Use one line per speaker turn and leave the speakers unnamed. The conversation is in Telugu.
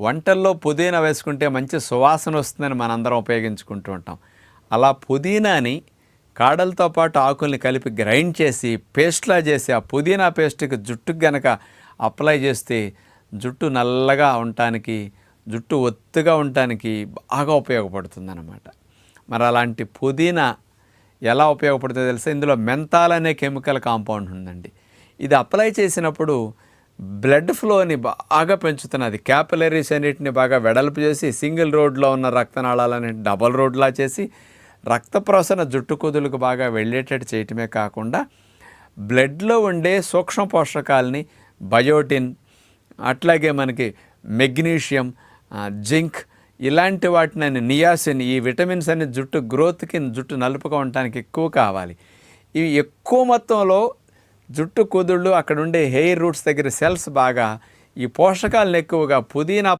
వంటల్లో పుదీనా వేసుకుంటే మంచి సువాసన వస్తుందని మనందరం ఉపయోగించుకుంటూ ఉంటాం. అలా పుదీనాని కాడలతో పాటు ఆకుల్ని కలిపి గ్రైండ్ చేసి పేస్ట్లా చేసి ఆ పుదీనా పేస్ట్కి జుట్టుకు గనక అప్లై చేస్తే జుట్టు నల్లగా ఉండటానికి జుట్టు ఒత్తుగా ఉండటానికి బాగా ఉపయోగపడుతుందన్నమాట. మరి అలాంటి పుదీనా ఎలా ఉపయోగపడుతుందో తెలుసా? ఇందులో మెంతాల్ అనే కెమికల్ కాంపౌండ్ ఉందండి. ఇది అప్లై చేసినప్పుడు బ్లడ్ ఫ్లోని బాగా పెంచుతున్నది. క్యాపిలరీస్ అన్నిటిని బాగా వెడల్పు చేసి సింగిల్ రోడ్లో ఉన్న రక్తనాళాలని డబల్ రోడ్లా చేసి రక్త ప్రసరణ జుట్టు కుదులకు బాగా వెళ్ళేటట్టు చేయటమే కాకుండా బ్లడ్లో ఉండే సూక్ష్మ పోషకాలని బయోటిన్ అట్లాగే మనకి మెగ్నీషియం జింక్ ఇలాంటి వాటిని నియాసిన్ ఈ విటమిన్స్ అన్ని జుట్టు గ్రోత్కి జుట్టు నలుపుగా ఉండటానికి ఎక్కువ కావాలి. ఇవి ఎక్కువ మొత్తంలో జుట్టు కుదుళ్ళు అక్కడ ఉండే హెయిర్ రూట్స్ దగ్గర సెల్స్ బాగా ఈ పోషకాలను ఎక్కువగా పుదీనా